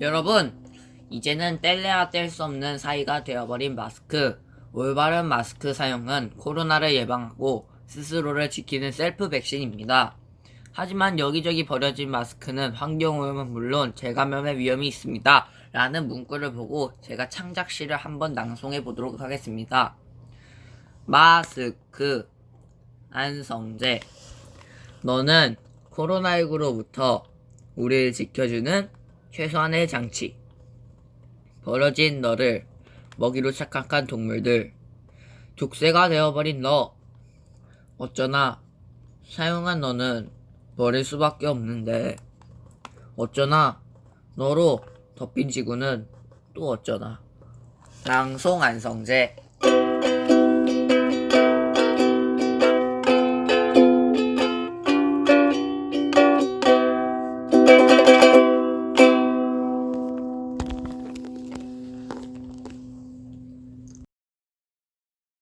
여러분, 이제는 뗄래야 뗄 수 없는 사이가 되어버린 마스크. 올바른 마스크 사용은 코로나를 예방하고 스스로를 지키는 셀프 백신입니다. 하지만 여기저기 버려진 마스크는 환경오염은 물론 재감염의 위험이 있습니다. 라는 문구를 보고 제가 창작시를 한번 낭송해 보도록 하겠습니다. 마스크 안성재 너는 코로나19로부터 우리를 지켜주는 최소한의 장치. 벌어진 너를 먹이로 착각한 동물들. 죽새가 되어버린 너. 어쩌나 사용한 너는 버릴 수밖에 없는데 어쩌나 너로 덮인 지구는 또 어쩌나. 낭송 안성재